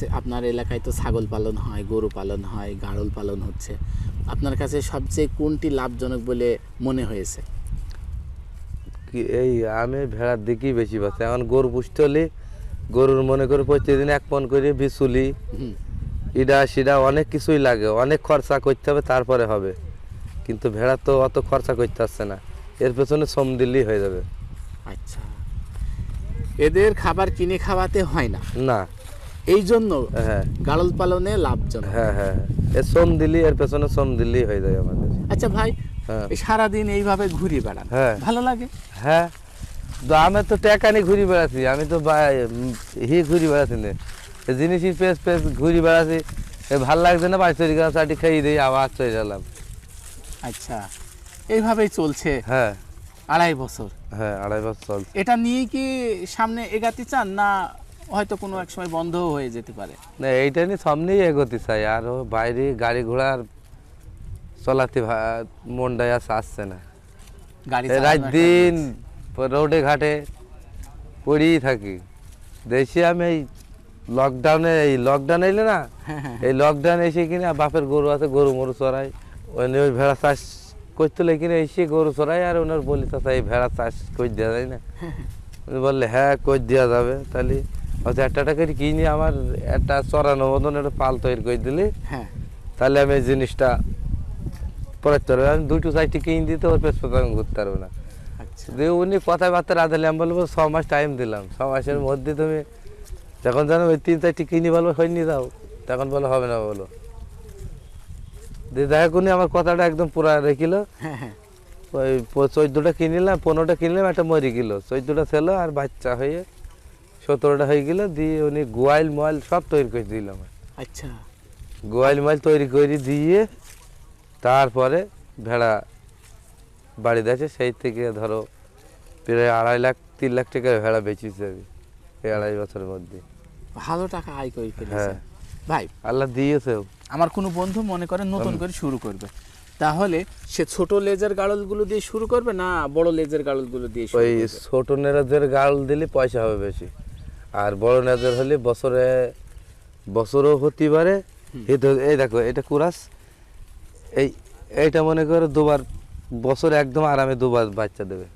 আপনার এলাকায় তো ছাগল পালন হয় গরু পালন হয় গাড়ল পালন হচ্ছে। আপনার কাছে সবচেয়ে কোনটি লাভজনক বলে মনে হয়েছে? কি এই আমি ভেড়ার দিকেই বেশি বাঁচি এখন গরু পুষতে হলে গরুর মনে করে প্রতিদিন এক পন করে বিচুলি ইডা সিডা অনেক কিছুই লাগে অনেক খরচা করতে হবে তারপরে হবে। কিন্তু ভেড়া তো অত খরচা করতে আসছে না। এর পেছনে শ্রম দিলেই হয়ে যাবে। আচ্ছা। এদের খাবার কিনে খাওয়াতে হয় না? না। এই জন্য হ্যাঁ। গাড়ল পালনে লাভজনক। হ্যাঁ হ্যাঁ এর শ্রম দিল্লি এর পেছনে শ্রম দিল্লি হয়ে যায় আমাদের। আচ্ছা ভাই হ্যাঁ। সারাদিন এইভাবে ঘুরে বেড়ান হ্যাঁ। ভালো লাগে? হ্যাঁ। তো আমি তো টাকা নিয়ে ঘুরে বেড়াচ্ছি আমি তো হি ঘুরে বেড়াচ্ছি না। জিনিসই পেস পেস ঘুরে বেড়াচ্ছি। ভালো লাগছে না বাইশ তৈরি চাটি খেয়ে দিই আবার চলে গেলাম আচ্ছা এইভাবেই চলছে। হ্যাঁ। আড়াই বছর। হ্যাঁ আড়াই বছর চলছে। এটা নিয়ে কি সামনে এগাতে চান না হয়তো কোনো এক সময় বন্ধও হয়ে যেতে পারে। না এইটা নিয়ে সামনেই এগোতে চাই আর বাইরে গাড়ি ঘোড়ার চলাতে মনটাই আর আসছে না। গাড়ি রাত দিন রোডে ঘাটে পড়েই থাকি। দেখছি আমি এই লকডাউনে এই লকডাউন এলে না এই লকডাউন এসে কিনা বাপের গরু আছে গরু মরু চড়াই। ওই ওই ভেড়া চাষ করতে কিনা এসে গরু চড়াই আর ওনার বলি চাচা এই ভেড়া চাষ করে দেওয়া যায় না? বললে হ্যাঁ করে দেওয়া যাবে? তাহলে হয়তো একটা করে কিনে আমার একটা চড়ানো মতন একটা পাল তৈরি করে দিলে। হ্যাঁ। তাহলে আমি এই জিনিসটা পড়াতে পারব আমি দুটো চারটি কিনে দিতে ওর পেছ আমি ঘুরতে পারব না। আচ্ছা। দিয়ে উনি কথাবার্তা রাঁধালে আমি বলব ছ মাস টাইম দিলাম। ছ মাসের মধ্যে তুমি যখন জানো ওই তিন চারটি কিনি বলব হয়নি দাও তখন বলো হবে না বলো। দিয়ে দেখা করনি আমার কথাটা একদম পুরা রেখিল হ্যাঁ হ্যাঁ। ওই চোদ্দোটা কিনিলাম পনেরোটা কিনলাম একটা মরে গেল। চোদ্দোটা ছিল আর বাচ্চা হয়ে সতেরোটা হয়ে গেল দিয়ে উনি গোয়াইল মোয়াইল সব তৈরি করে দিল দিলাম আচ্ছা। গোয়াইল মোয়াইল তৈরি করে দিয়ে তারপরে ভেড়া বাড়ি দিয়েছে সেই থেকে ধরো প্রায় আড়াই লাখ তিন লাখ টাকার ভেড়া বেচেছি আমি এই আড়াই বছরের মধ্যে। ভালো টাকা আয় করে হ্যাঁ। ভাই আল্লাহ দিয়েছেও আমার কোনো বন্ধু মনে করে নতুন করে শুরু করবে। তাহলে সে ছোট লেজের গাড়লগুলো দিয়ে শুরু করবে না বড় লেজের গাড়লগুলো দিয়ে ওই ছোট নেরাজের গাল দিলে পয়সা হবে বেশি। আর বড় নেরাজের হলে বছরে বছরও হতে পারে। এই দেখো এটা কুরাস। এই এইটা মনে করো দুবার বছরে একদম আরামে দুবার বাচ্চা দেবে।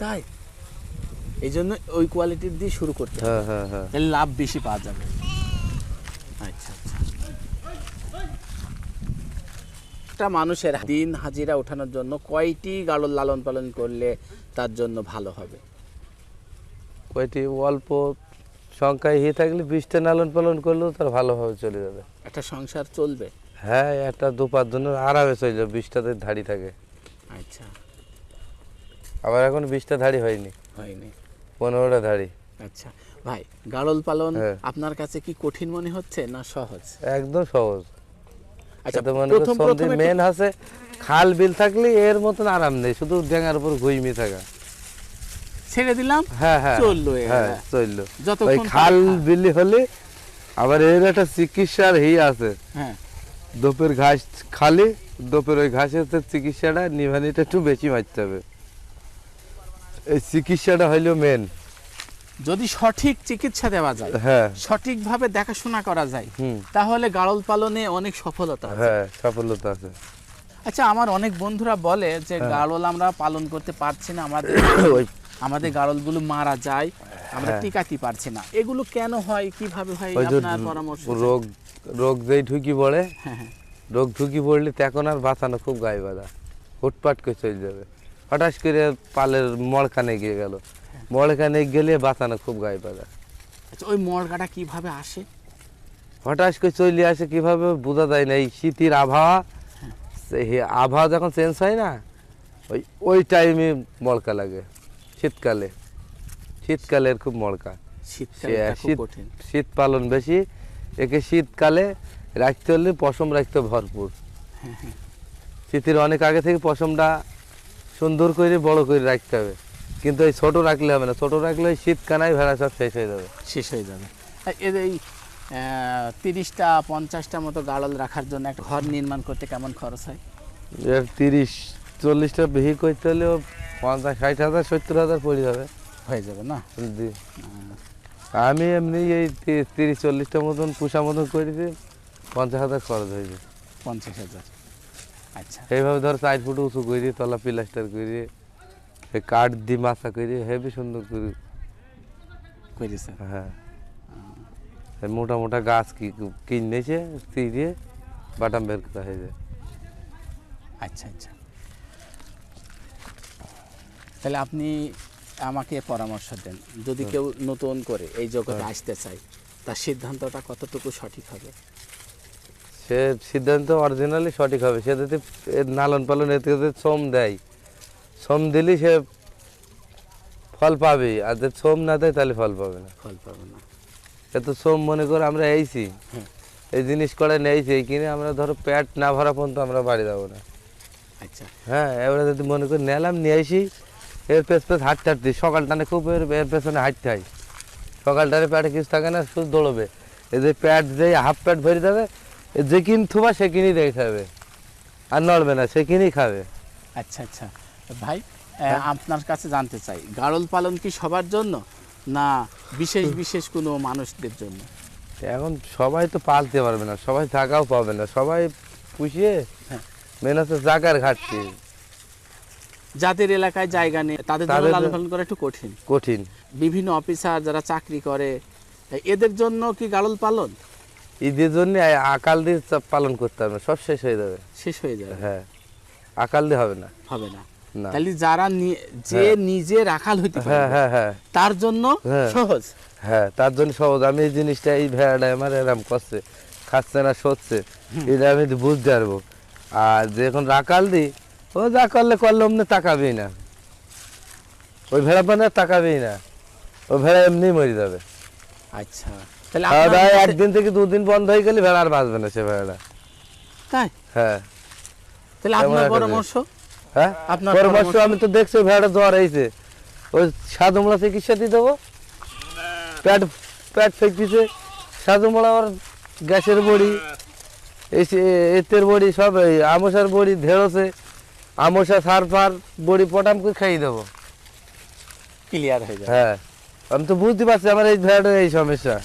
তাই? এই জন্য ওই কোয়ালিটির দিয়ে শুরু করতে হ্যাঁ হ্যাঁ হ্যাঁ। তাহলে লাভ বেশি পাওয়া যাবে। আচ্ছা আচ্ছা। একটা মানুষের দিন হাজিরা ওঠানোর জন্য কয়টি গাড়ল লালন পালন করলে তার জন্য ভালো হবে? কয়টি অল্প সংখ্যায় হয়ে থাকলে বীজটা লালন পালন করলেও তার ভালোভাবে চলে যাবে। একটা সংসার চলবে? হ্যাঁ একটা দু পাঁচ জনের আরামে চলে যাবে বীজটাতে ধাড়ি থাকে। আচ্ছা। আবার এখন বীজটা ধাড়ি হয়নি। হয়নি। পনেরোটা ধাড়ি। আচ্ছা। ভাই গাড়ল পালন হ্যাঁ। আপনার কাছে কি কঠিন মনে হচ্ছে না সহজ? একদম সহজ। আচ্ছা প্রথম প্রথম মেন আছে খাল বিল থাকলে এর মতন আরাম নেই শুধু ডেঙ্গার উপর ঘুইমি থাকা। ছেড়ে দিলাম হ্যাঁ হ্যাঁ। চলল হ্যাঁ চলল। যতক্ষণ খাল বিলি হলে আবার এর একটা চিকিৎসার হি আছে। হ্যাঁ। দোপের ঘাস খালি দোপের ওই ঘাসের চিকিৎসাটা নিভানিটা একটু বেশি মারতে হবে। এই চিকিৎসাটা হইল মেন যদি সঠিক চিকিৎসা দেওয়া যায় হ্যাঁ। সঠিকভাবে দেখাশোনা করা যায় হুম। তাহলে গাড়ল পালনে অনেক সফলতা আছে। হ্যাঁ সফলতা আছে। আচ্ছা আমার অনেক বন্ধুরা বলে যে গাড়ল আমরা পালন করতে পারছি না আমাদের। ওই আমাদের গাড়লগুলো মারা যায় আমরা হ্যাঁ। টিকাতে পারছি না। এগুলো কেন হয়? কীভাবে হয়? আপনার পরামর্শ রোগ রোগ যেই ঢুকি পড়ে হ্যাঁ হ্যাঁ। রোগ ঢুকি পড়লে তখন আর বাঁচানো খুব গায়ে বাঁধা হুটপাট করে চলে যাবে। হঠাৎ করে পালের মড়খানে গিয়ে গেল। মড়খানে গেলে বাঁচানো খুব গায়ে বাঁধা আচ্ছা ওই মরগাটা কীভাবে আসে? হঠাৎ করে চলে আসে কীভাবে বোঝা যায় না এই শীতের আবহাওয়া সেই আবহাওয়া যখন চেঞ্জ হয় না ওই ওই টাইমে মড়কা লাগে। শীতকালে। শীতকালের খুব মড়কা শীত কঠিন। শীত পালন বেশি। একে শীতকালে রাখতে হলে পশম রাখতে ভরপুর। শীতের অনেক আগে থেকে পশমটা সুন্দর করে বড় করে রাখতে হবে। কিন্তু এই ছোটো রাখলে হবে না। ছোটো রাখলে ওই শীত ভেড়া সব শেষ হয়ে যাবে। শেষ হয়ে যাবে। এর এই তিরিশটা পঞ্চাশটা মতো গাড়ল রাখার জন্য একটা ঘর নির্মাণ করতে কেমন খরচ হয়? এর তিরিশ চল্লিশটা বিহি করতে হলেও পঞ্চাশ ষাট হাজার সত্তর হাজার পড়ে যাবে। হয়ে যাবে না? যদি আমি এমনি এই তিরিশ চল্লিশটা মতন পুষা মতন করেছি পঞ্চাশ হাজার খরচ হয়েছে পঞ্চাশ হাজার। আচ্ছা। এইভাবে ধর চার ফুট উঁচু করি তলা প্লাস্টার করি এই কাঠ দিয়ে মাথা করি হেভি সুন্দর করি করেছে হ্যাঁ। মোটা মোটা গাছ কি কিনেছে চিরিয়ে বাটাম বের করা হয়েছে আচ্ছা আচ্ছা। তাহলে আপনি আমাকে পরামর্শ দেন। যদি কেউ নতুন করে এই জগতে আসতে চায় তার সিদ্ধান্তটা কতটুকু সঠিক হবে? সে সিদ্ধান্ত অরিজিনালি সঠিক হবে। সে যদি লালন পালন এতে যদি শ্রম দেয় শ্রম দিলেই সে ফল পাবে আর যদি শ্রম না দেয় তাহলে ফল পাবে না। ফল পাবে না। এত শ্রম মনে করে আমরা এইছি। হুম। এই জিনিস করে নেইছি এই কিনে আমরা ধরো পেট না ভরা পর্যন্ত আমরা বাড়ি যাব না। আচ্ছা। হ্যাঁ এবারে যদি মনে করি নিলাম নিয়ে আসি এর পেছ পেছ হাঁটতে হাঁটতে সকালটানে খুব এর এর পেছনে হাঁটতে হয়। সকালটানে পেটে কিছু থাকে না শুধু দৌড়বে। এই যে প্যাট যে হাফ প্যাট ভরে যাবে যে কিন থুবা সে কিনেই রেখে খাবে। আর নড়বে না সে কিনেই খাবে। আচ্ছা আচ্ছা। ভাই আপনার কাছে জানতে চাই গাড়ল পালন কি সবার জন্য না বিশেষ বিশেষ কোনো মানুষদের জন্য? এখন সবাই তো পালতে পারবে না সবাই জায়গাও পাবে না সবাই পুষিয়ে হ্যাঁ। মেন হচ্ছে জাগার ঘাটতি। যাদের এলাকায় জায়গা নেই তাদের জন্য লালন পালন করা একটু কঠিন। কঠিন। বিভিন্ন অফিসার যারা চাকরি করে এদের জন্য কি গাড়ল পালন? ঈদের জন্য আকাল দিয়ে পালন করতে হবে সব শেষ হয়ে যাবে। শেষ হয়ে যাবে। হ্যাঁ আকাল দিয়ে হবে না। হবে না। তাহলে যারা যে হ্যাঁ। নিজে রাখাল হইতে হ্যাঁ পারে হ্যাঁ হ্যাঁ। তার জন্য। সহজ। হ্যাঁ তার জন্য সহজ। আমি এই জিনিসটা এই ভেড়াটা আমার এরম করছে খাচ্ছে না সচ্ছে এটা আমি বুঝতে পারব। আর যখন রাখাল দিই ও যা করলে করলে অমনি তাকাবেই না। ওই ভেড়া পানে তাকাবেই না। ওই ভেড়া এমনি মরে যাবে। আচ্ছা। তাহলে আপনার একদিন থেকে দুদিন বন্ধ হয়ে গেলে ভেড়া আর বাঁচবে না সে ভেড়াটা। তাই? হ্যাঁ। তাহলে আপনার পরামর্শ? হ্যাঁ? আপনার পরামর্শ? আমি তো দেখছি ভেড়া জ্বর হয়েছে। ওই সাধুমলা চিকিৎসা দিয়ে দেবো। পেট পেট ফেকতেছে। সাধুমলা ওর গ্যাসের বড়ি এতের বড়ি সব আমসার বড়ি ঢেঁড়সে আমসা সার ফার বড়ি পটাম করে খাইয়ে দেবো। ক্লিয়ার হয়ে যাবে। হ্যাঁ আমি তো বুঝতে পারছি আমার এই ভেড়াটার এই সমস্যা।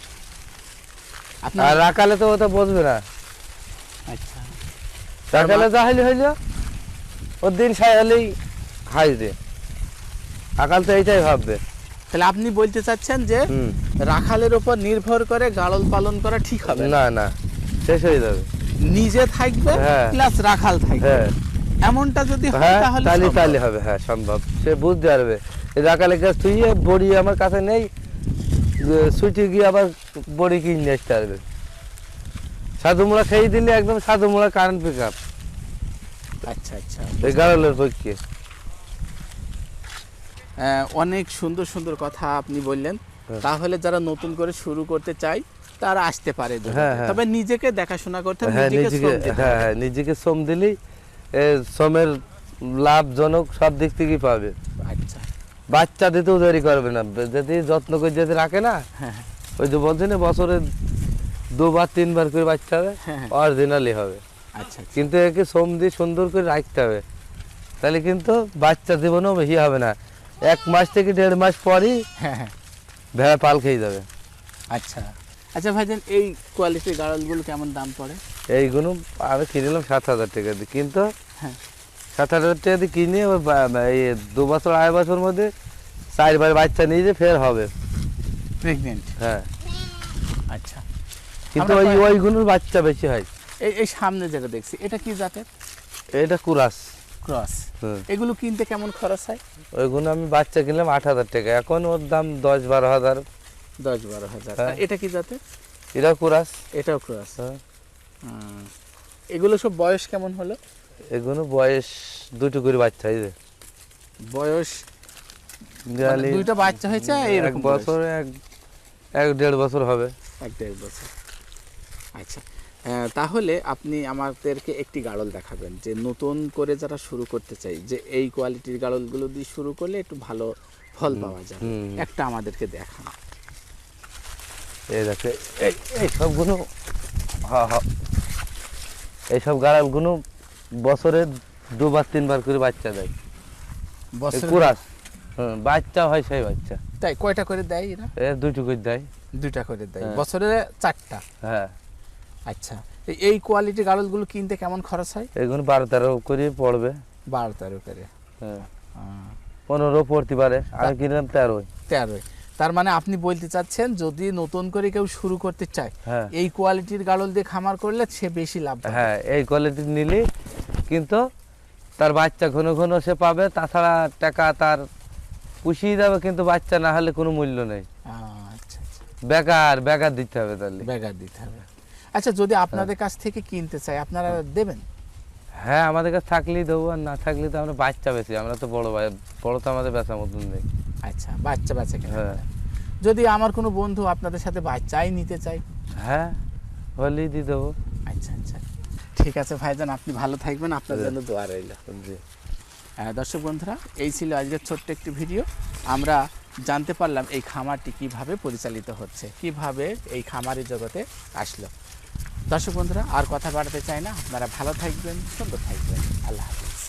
আর রাখালে তো ওটা বুঝবে না। আচ্ছা। রাখালে যা হইলে হইল ওর দিন সাই হলেই হাই দে আকাল তো এইটাই ভাববে। তাহলে আপনি বলতে চাচ্ছেন যে রাখালের উপর নির্ভর করে গাড়ল পালন করা ঠিক হবে না? না শেষ হয়ে যাবে। নিজে থাকবে হ্যাঁ। প্লাস রাখাল থাকবে। হ্যাঁ। এমনটা যদি হয় তাহলে তাহলে তাহলে হবে হ্যাঁ সম্ভব। সে বুঝতে পারবে। রাখালে গাছ বড়ি আমার কাছে নেই সুইটি গিয়ে আবার বড়ি কিনে আসতে পারবে। খেয়ে দিলে একদম কারেন্ট পিক আপ আচ্ছা আচ্ছা। এই গাড়লের পক্ষে। অনেক সুন্দর সুন্দর কথা আপনি বললেন। হ্যাঁ। তাহলে যারা নতুন করে শুরু করতে চায় তারা আসতে পারে হ্যাঁ। তবে নিজেকে দেখাশোনা করতে হ্যাঁ নিজেকে নিজেকে শ্রম দিতে হ্যাঁ নিজেকে শ্রম দিলেই শ্রমের লাভজনক সব দিক থেকেই পাবে। আচ্ছা। বাচ্চা দিতেও তৈরি করবে না। যদি যত্ন করে যদি রাখে না হ্যাঁ। ওই যে বলছে না বছরে দুবার তিনবার করে বাচ্চা হবে হ্যাঁ, হ্যাঁ। অরিজিনালি হবে। আচ্ছা আচ্ছা। কিন্তু একে শ্রম দিয়ে সুন্দর করে রাখতে হবে। তাহলে কিন্তু বাচ্চা জীবনেও বেশি হবে না। এক মাস থেকে দেড় মাস পরই ভেড়া পাল খেয়ে যাবে। আচ্ছা। আচ্ছা ভাইজান এই কোয়ালিটির গাড়লগুলো কেমন দাম পড়ে? এইগুলো আমি কিনলাম সাত হাজার টাকা দিয়ে কিন্তু হ্যাঁ। সাত হাজার টাকা দিয়ে কিনে এই দু বছর আড়াই বছর মধ্যে চারবার বাচ্চা নিয়ে যে ফের হবে। প্রেগনেন্ট হ্যাঁ। আচ্ছা। কিন্তু ওই ওইগুলোর বাচ্চা বেশি হয়। এই এই সামনে যেটা দেখছি এটা কি জাতের? এটা কুরাস। ক্রস। এগুলো কিনতে কেমন খরচ হয়? ওইগুলো আমি বাচ্চা কিনলাম আট হাজার টাকা এখন ওর দাম দশ বারো হাজার। দশ বারো হাজার। হ্যাঁ। এটা কি জাতের? এটা কুরাস। এটাও ক্রস। হ্যাঁ। এগুলো সব বয়স কেমন হলো? এগুলো বয়স দুটো করে বাচ্চা হয়েছে বয়স মানে দুইটা বাচ্চা হয়েছে এক বছর এক এক দেড় বছর হবে। এক দেড় বছর। আচ্ছা তাহলে আপনি আমাদেরকে একটি গাড়ল দেখাবেন যে নতুন করে যারা শুরু করতে চাই যে এই কোয়ালিটির গাড়লগুলো দিয়ে শুরু করলে একটু ভালো ফল পাওয়া যায় একটা আমাদেরকে দেখান। এই দেখে এই এই সবগুলো হ্যাঁ হ্যাঁ এইসব গাড়ালগুলো বছরে দুবার তিনবার করে বাচ্চা দেয়। কুরাস হুম, বাচ্চা হয় সেই বাচ্চা। তাই কয়টা করে দেয় এরা? এ দুটুকু দেয়। দুইটা করে দেয় হ্যাঁ। বছরে চারটা? হ্যাঁ। আচ্ছা এই- কোয়ালিটির গাড়লগুলো কিনতে কেমন খরচ হয়? এগুলো বারো তেরো করে পড়বে। বারো তেরো করে। হ্যাঁ। পনেরো পড়তে পারে আমি কিনলাম তেরোই। তেরোই। তার মানে আপনি বলতে চাচ্ছেন যদি নতুন করে কেউ শুরু করতে চায় হ্যাঁ। এই কোয়ালিটির গাড়ল দিয়ে খামার করলে সে বেশি লাভ হ্যাঁ এই কোয়ালিটির নিলে কিন্তু তার বাচ্চা ঘন ঘন সে পাবে তাছাড়া টাকা তার পুষিয়ে যাবে কিন্তু বাচ্চা না হলে কোনো মূল্য নেই। আচ্ছা আচ্ছা। বেকার বেকার দিতে হবে তাহলে। ব্যাগার দিতে হবে। আচ্ছা যদি আপনাদের কাছ থেকে কিনতে চাই আপনারা দেবেন? হ্যাঁ আমাদের কাছে থাকলেই দেবো আর না থাকলে তো আমরা বাচ্চা বেশি আমরা তো বড় বড় তো আমাদের বেচার মতন নেই। আচ্ছা বাচ্চা বাচ্চা হ্যাঁ। যদি আমার কোনো বন্ধু আপনাদের সাথে বাচ্চাই নিতে চাই হ্যাঁ হলেই দিয়ে দেবো। আচ্ছা আচ্ছা। ঠিক আছে ভাইজান আপনি ভালো থাকবেন আপনার জন্য দোয়া রইল। জি। দর্শক বন্ধুরা এই ছিল আজকের ছোট্ট একটি ভিডিও। আমরা জানতে পারলাম এই খামারটি কীভাবে পরিচালিত হচ্ছে কীভাবে এই খামারি জগতে আসলো। দর্শক বন্ধুরা আর কথা বাড়াতে চাই না। আপনারা ভালো থাকবেন সুন্দর থাকবেন। আল্লাহ হাফিজ।